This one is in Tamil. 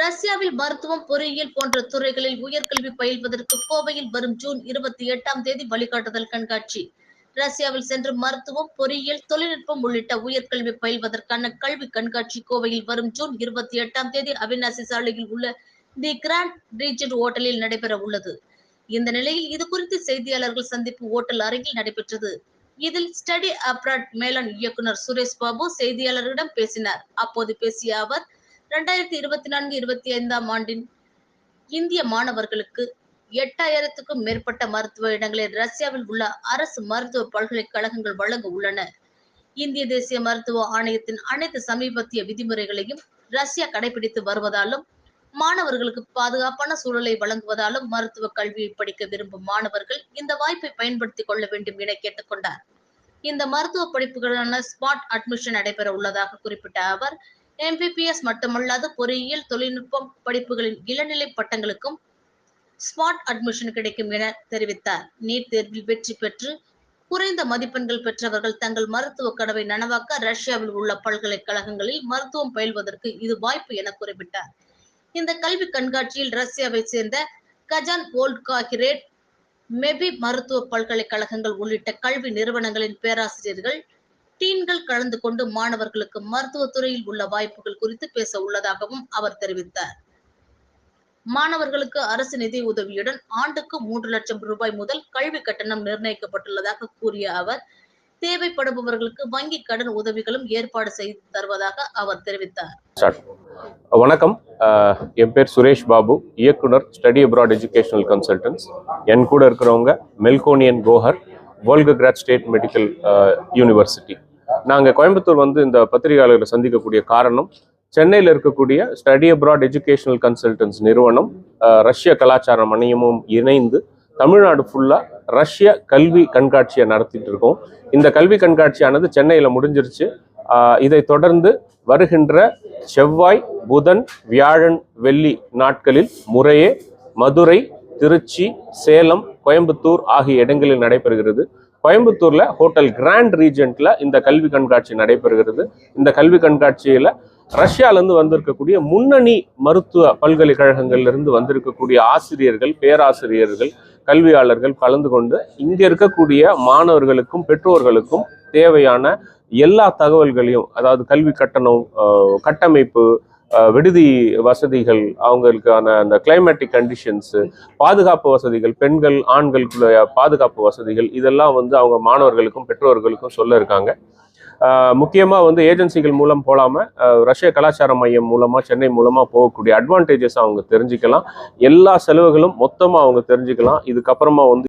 ரஷ்யாவில் மருத்துவம் பொறியியல் போன்ற துறைகளில் உயர்கல்வி பயில்வதற்கு கோவையில் வரும் ஜூன் இருபத்தி எட்டாம் தேதி வழிகாட்டுதல் கண்காட்சி. ரஷ்யாவில் சென்று மருத்துவம் பொறியியல் தொழில்நுட்பம் உள்ளிட்ட உயர்கல்வி பயில்வதற்கான கல்வி கண்காட்சி கோவையில் வரும் ஜூன் இருபத்தி எட்டாம் தேதி அவிநாசி சாலையில் உள்ள தி கிராண்ட் ரீஜென்ட் ஓட்டலில் நடைபெற உள்ளது. இந்த நிலையில் இது குறித்து செய்தியாளர்கள் சந்திப்பு ஓட்டல் அரங்கில் நடைபெற்றது. இதில் ஸ்டடி அப்ராட் மேலாண் இயக்குனர் சுரேஷ் பாபு செய்தியாளர்களிடம் பேசினார். அப்போது பேசிய அவர் இரண்டாயிரத்தி இருபத்தி நான்கு இருபத்தி ஐந்தாம் ஆண்டின் இந்திய மாணவர்களுக்கு எட்டாயிரத்துக்கும் மேற்பட்ட மருத்துவ இடங்களை ரஷ்யாவில் உள்ள அரசு மருத்துவ பல்கலைக்கழகங்கள் வழங்க உள்ளன. இந்திய தேசிய மருத்துவ ஆணையத்தின் அனைத்து சமீபத்திய விதிமுறைகளையும் ரஷ்யா கடைபிடித்து வருவதாலும் மாணவர்களுக்கு பாதுகாப்பான சூழலை வழங்குவதாலும் மருத்துவ கல்வியை படிக்க விரும்பும் மாணவர்கள் இந்த வாய்ப்பை பயன்படுத்திக் கொள்ள வேண்டும் என கேட்டுக்கொண்டார் இந்த மருத்துவ படிப்புகளான ஸ்பாட் அட்மிஷன் நடைபெற உள்ளதாக குறிப்பிட்ட அவர் எம்பிபிஎஸ் மட்டுமல்லாது பொறியியல் தொழில்நுட்பம் படிப்புகளின் இளநிலை பட்டங்களுக்கும் ஸ்மார்ட் அட்மிஷன் கிடைக்கும் என தெரிவித்தார். நீட் தேர்வில் வெற்றி பெற்று குறைந்த மதிப்பெண்கள் பெற்றவர்கள் தங்கள் மருத்துவ கனவை நனவாக்க ரஷ்யாவில் உள்ள பல்கலைக்கழகங்களில் மருத்துவம் பயில்வதற்கு இது வாய்ப்பு என குறிப்பிட்டார். இந்த கல்வி கண்காட்சியில் ரஷ்யாவை சேர்ந்த கஜான் வோல்ட்காகிரேட் மெபி மருத்துவ பல்கலைக்கழகங்கள் உள்ளிட்ட கல்வி நிறுவனங்களின் பேராசிரியர்கள் டீன்கள் கலந்து கொண்டு மாணவர்களுக்கு மருத்துவத்துறையில் உள்ள வாய்ப்புகள் குறித்து பேச உள்ளதாகவும் அவர் தெரிவித்தார். மாணவர்களுக்கு அரசு நிதி உதவியுடன் ஆண்டுக்கு மூன்று லட்சம் ரூபாய் முதல் கல்வி கட்டணம் நிர்ணயிக்கப்பட்டுள்ளதாக கூறிய அவர் தேவைப்படுபவர்களுக்கு வங்கி கடன் உதவிகளும் ஏற்பாடு செய்து தருவதாக அவர் தெரிவித்தார். வணக்கம். என் பேர் சுரேஷ் பாபு இயக்குனர் ஸ்டடி அப்ராட் எஜுகேஷனல் கன்சல்டன்ஸ். என் கூட இருக்கிறவங்க Melkonian Gohar Volgograd state medical university. நாங்கள் கோயம்புத்தூர் வந்து இந்த பத்திரிகையாளர்களை சந்திக்கக்கூடிய காரணம் சென்னையில் இருக்கக்கூடிய ஸ்டடி அப்ராட் எஜுகேஷனல் கன்சல்டன்ஸ் நிறுவனம் ரஷ்ய கலாச்சார மணியமும் இணைந்து தமிழ்நாடு ஃபுல்லாக ரஷ்ய கல்வி கண்காட்சியை நடத்திட்டு இருக்கோம். இந்த கல்வி கண்காட்சியானது சென்னையில் முடிஞ்சிருச்சு. இதை தொடர்ந்து வருகின்ற செவ்வாய் புதன் வியாழன் வெள்ளி நாட்களில் முறையே மதுரை திருச்சி சேலம் கோயம்புத்தூர் ஆகிய இடங்களில் நடைபெறுகிறது. கோயம்புத்தூர்ல ஹோட்டல் கிராண்ட் ரீஜென்ட்ல இந்த கல்வி கண்காட்சி நடைபெறுகிறது. இந்த கல்வி கண்காட்சியில ரஷ்யாலேருந்து வந்திருக்கக்கூடிய முன்னணி மருத்துவ பல்கலைக்கழகங்கள்ல இருந்து வந்திருக்கக்கூடிய ஆசிரியர்கள் பேராசிரியர்கள் கல்வியாளர்கள் கலந்து கொண்டு இங்க இருக்கக்கூடிய மாணவர்களுக்கும் பெற்றோர்களுக்கும் தேவையான எல்லா தகவல்களையும் அதாவது கல்வி கட்டணம் கட்டமைப்பு விடுதி வசதிகள் அவங்களுக்கான அந்த கிளைமேட்டிக் கண்டிஷன்ஸு பாதுகாப்பு வசதிகள் பெண்கள் ஆண்களுக்குள்ள பாதுகாப்பு வசதிகள் இதெல்லாம் வந்து அவங்க மாணவர்களுக்கும் பெற்றோர்களுக்கும் சொல்ல இருக்காங்க. முக்கியமாக வந்து ஏஜென்சிகள் மூலம் போகாமல் ரஷ்ய கலாச்சார மையம் மூலமாக சென்னை மூலமாக போகக்கூடிய அட்வான்டேஜஸ் அவங்க தெரிஞ்சுக்கலாம். எல்லா செலவுகளும் மொத்தமாக அவங்க தெரிஞ்சுக்கலாம். இதுக்கப்புறமா வந்து